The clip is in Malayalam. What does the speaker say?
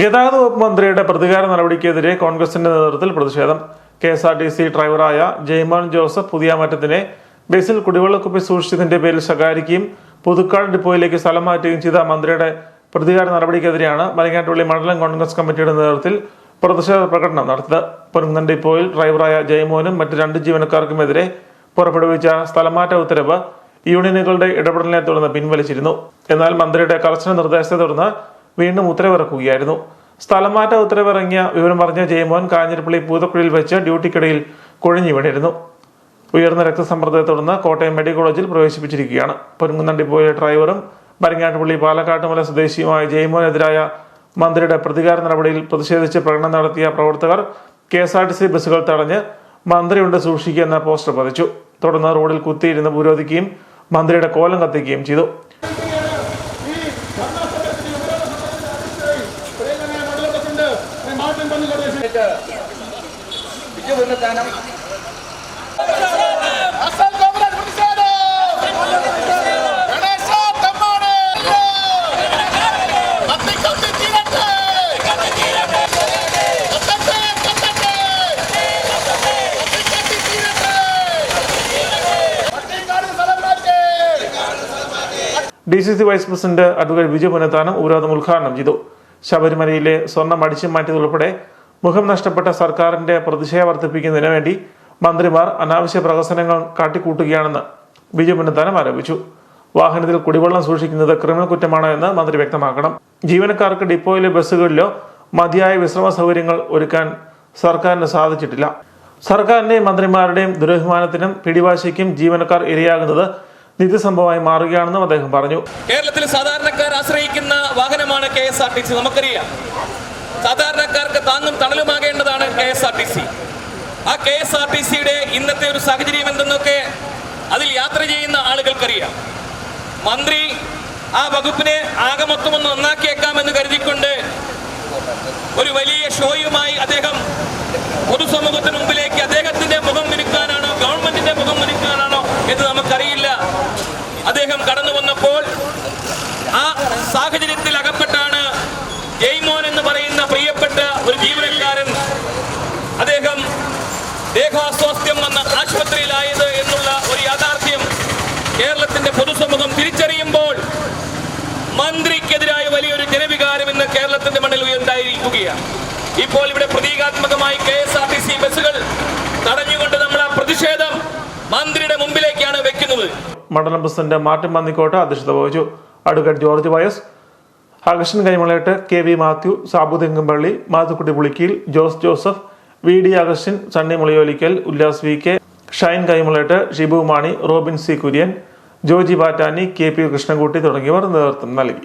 ഗതാഗത വകുപ്പ് മന്ത്രിയുടെ പ്രതികാര നടപടിക്കെതിരെ കോൺഗ്രസിന്റെ നേതൃത്വത്തിൽ പ്രതിഷേധം. K S R T C ഡ്രൈവറായ ജയ്മോൻ ജോസഫ് പുതിയാമറ്റത്തിനെ ബസിൽ കുടിവെള്ളക്കുപ്പി സൂക്ഷിച്ചതിന്റെ പേരിൽ ശകാരിക്കുകയും പുതുക്കാട് ഡിപ്പോയിലേക്ക് സ്ഥലം മാറ്റുകയും ചെയ്ത മന്ത്രിയുടെ പ്രതികാര നടപടിക്കെതിരെയാണ് മലങ്ങാട്ടുള്ളി മണ്ഡലം കോൺഗ്രസ് കമ്മിറ്റിയുടെ നേതൃത്വത്തിൽ പ്രതിഷേധ പ്രകടനം നടത്തിയത്. പൊരുങ്ങൻ ഡിപ്പോയിൽ ഡ്രൈവറായ ജയ്മോനും മറ്റ് രണ്ട് ജീവനക്കാർക്കുമെതിരെ പുറപ്പെടുവിച്ച സ്ഥലമാറ്റ ഉത്തരവ് യൂണിയനുകളുടെ ഇടപെടലിനെ തുടർന്ന് പിൻവലിച്ചിരുന്നു. എന്നാൽ മന്ത്രിയുടെ കർശന നിർദ്ദേശത്തെ തുടർന്ന് വീണ്ടും ഉത്തരവിറക്കുകയായിരുന്നു. സ്ഥലമാറ്റ ഉത്തരവിറങ്ങിയ വിവരം പറഞ്ഞ ജയമോഹൻ കാഞ്ഞിരപ്പള്ളി പൂതക്കുഴിയിൽ വെച്ച് ഡ്യൂട്ടിക്കിടയിൽ കുഴഞ്ഞു വീണിരുന്നു ഉയർന്ന രക്തസമ്മർദ്ദത്തെ തുടർന്ന് കോട്ടയം മെഡിക്കൽ കോളേജിൽ പ്രവേശിപ്പിച്ചിരിക്കുകയാണ്. പൊരുങ്ങുന്നണ്ടി പോയ ഡ്രൈവറും മരങ്ങാട്ടുപള്ളി പാലക്കാട്ടുമല സ്വദേശിയുമായ ജയമോനെതിരായ മന്ത്രിയുടെ പ്രതികാര നടപടിയിൽ പ്രതിഷേധിച്ച് പ്രകടനം നടത്തിയ പ്രവർത്തകർ K S R T C ബസ്സുകൾ തടഞ്ഞ് മന്ത്രിയുണ്ട് സൂക്ഷിക്കുക എന്ന പോസ്റ്റർ പതിച്ചു. തുടർന്ന് റോഡിൽ കുത്തിയിരുന്ന് പുരോധിക്കുകയും മന്ത്രിയുടെ കോലം കത്തിക്കുകയും ചെയ്തു. മാറ്റി. D C C vice president advocate Vijay Punathanam ഉപരോധം ഉദ്ഘാടനം ചെയ്തു. ശബരിമലയിലെ സ്വർണം അടിച്ചു മാറ്റിയതുൾപ്പെടെ മുഖം നഷ്ടപ്പെട്ട സർക്കാരിന്റെ പ്രതിഷേധ വർദ്ധിപ്പിക്കുന്നതിന് വേണ്ടി മന്ത്രിമാർ അനാവശ്യ പ്രഹസനങ്ങൾ കാട്ടിക്കൂട്ടുകയാണെന്ന് ബിജു പുനത്താനം ആരോപിച്ചു. വാഹനത്തിൽ കുടിവെള്ളം സൂക്ഷിക്കുന്നത് ക്രിമിനൽ കുറ്റമാണോ എന്ന് മന്ത്രി വ്യക്തമാക്കണം. ജീവനക്കാർക്ക് ഡിപ്പോയിലെ ബസ്സുകളിലോ മതിയായ വിശ്രമ സൗകര്യങ്ങൾ ഒരുക്കാൻ സർക്കാരിന് സാധിച്ചിട്ടില്ല. സർക്കാരിന്റെയും മന്ത്രിമാരുടെയും ദുരഭിമാനത്തിനും പിടിവാശിക്കും ജീവനക്കാർ ഇരയാകുന്നത് നിത്യസംഭവമായി മാറുകയാണെന്നും അദ്ദേഹം പറഞ്ഞു. കേരളത്തിൽ സാധാരണക്കാർ ആശ്രയിക്കുന്ന വാഹനമാണ് K S R T C. നമുക്കറിയാം. സാധാരണക്കാർക്ക് താങ്ങും തണലുമാകേണ്ടതാണ് K S R T C. ആ കെ എസ് ആർ ടി സിയുടെ ഇന്നത്തെ ഒരു സാഹചര്യം എന്തെന്നൊക്കെ അതിൽ യാത്ര ചെയ്യുന്ന ആളുകൾക്കറിയാം. മന്ത്രി ആ വകുപ്പിനെ ആകെ മൊത്തം ഒന്ന് നന്നാക്കിയേക്കാമെന്ന് കരുതിക്കൊണ്ട് ഒരു വലിയ ഷോയുമായി അദ്ദേഹം പൊതുസമൂഹത്തിന് മുമ്പിലേക്ക് അദ്ദേഹത്തിന്റെ മുഖം വിരുക്കാനാണോ ഗവൺമെന്റിന്റെ മുഖം വിരുക്കാനാണോ എന്ന് നമുക്കറിയില്ല. അദ്ദേഹം കടന്നു വന്നപ്പോൾ ആ സാഹചര്യത്തിൽ അകപ്പെട്ടാണ് ജയ്മോൻ എന്ന് പറയുന്ന പ്രിയപ്പെട്ട ഒരു ജീവനക്കാരൻ അദ്ദേഹം ദേഹാസ്വാസ്ഥ്യം വന്ന ആശുപത്രിയിലായത് എന്നുള്ള ഒരു യാഥാർത്ഥ്യം കേരളത്തിന്റെ പൊതുസമൂഹം തിരിച്ചറിയുമ്പോൾ മന്ത്രിക്കെതിരായ വലിയൊരു ജനവികാരം ഇന്ന് കേരളത്തിന്റെ മണ്ണിൽ ഉയർന്നായിരിക്കുകയാണ് ഇപ്പോൾ ഇവിടെ പ്രതീകാത്മകമായി K S R T C ബസ്സുകൾ തടഞ്ഞുകൊണ്ട് നമ്മൾ ആ പ്രതിഷേധം മന്ത്രിയുടെ മുമ്പിലേക്കാണ് വെക്കുന്നത്. മണ്ഡലം പ്രസിഡന്റ് മാർട്ടിൻ മന്നിക്കോട്ട് അധ്യക്ഷത വഹിച്ചു. അഡ്വക്കേറ്റ് ജോർജ് വയസ്. Augustine Kaimalett K V Mathew Sabu Thengumpally Mathukutty Pulickeel Jose Joseph V D Augustine Sunny Muliyolickal Ullas V K Shine Kaimulett Shibu Mani Robin C Kurian Joji Battani K P Krishnankutty തുടങ്ങിയവർ നേതൃത്വം നൽകി.